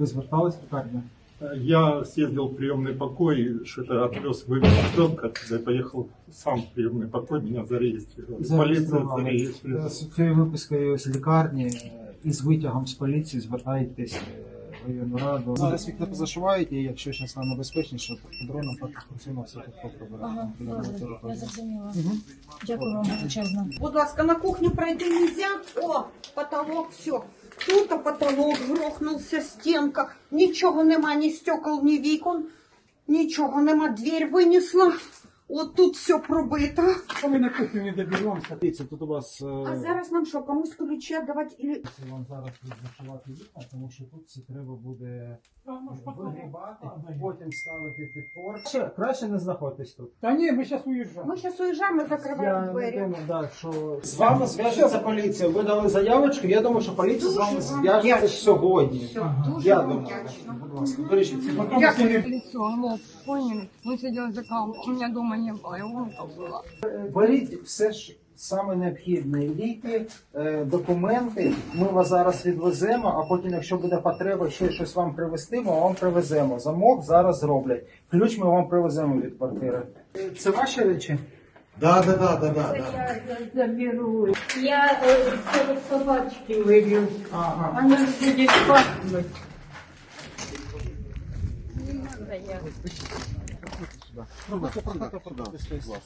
Ви звертались в лікарню? Я съездил в приемный покой, что-то отвез, вывез ребенка, оттуда и поехал сам в приемный покой, меня зарегистрировали. Полиция Зареєстрували. зарегистрировала. З цією випискою з лікарні е, і з витягом з поліції звертайтесь е, в районну раду. Зараз вікна позашивають, і якщо зараз нам небезпечніше, то дроном працюємо все тут Ага, добре, я зрозуміла. Дякую вам величезно. Будь ласка, на кухню пройти нельзя. О, потолок, все. Тут потолок грохнувся, стінка. Нічого нема, ні стекол, ні вікон. Нічого нема, дверь винесла. От тут все пробито. Ми на кухню не доберемося. Дивіться, тут у вас... е, А зараз нам що, комусь ключі віддавати? Или... Це вам зараз відзашивати вікна, тому що тут це треба буде вигрібати, потім ставити підпор. Ще краще не знаходитесь тут. Та ні, ми зараз уїжджаємо. Ми зараз уїжджаємо, закриваємо Я не двері. думаю, да, що з вами зв'яжеться поліція. Ви дали заявочку. Я думаю, що поліція з вами Дуже вам зв'яжеться вдячна. сьогодні. Все, дуже Я вам думаю, вдячна. будь ласка, себе. Дякую. лицо, лоб, поняли? Мы сидели за кавом, у меня дома не было, и ломка была. Беріть все ж саме необхідне. Ліки, е, документи. Ми вас зараз відвеземо, а потім, якщо буде потреба ще щось вам привезти, ми вам привеземо. Замок зараз зроблять. Ключ ми вам привеземо від квартири. Це ваші речі? Да, да, да, да, да. да. Я заберу. Я э, собачки выбью. Ага. Она будет пахнуть. Не надо я. Проходьте, проходьте, проходьте.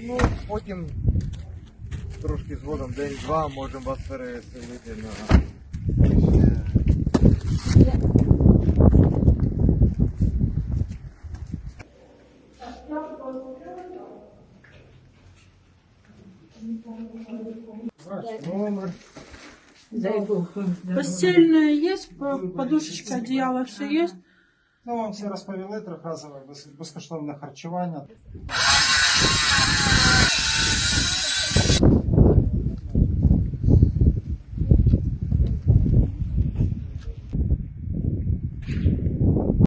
Ну, потім трошки згодом, день-два, можемо вас переселити на. Ваш номер. Постельное есть, подушечка, одеяло, все есть. Ну, вам всі розповіли трьохразове без- безкоштовне харчування.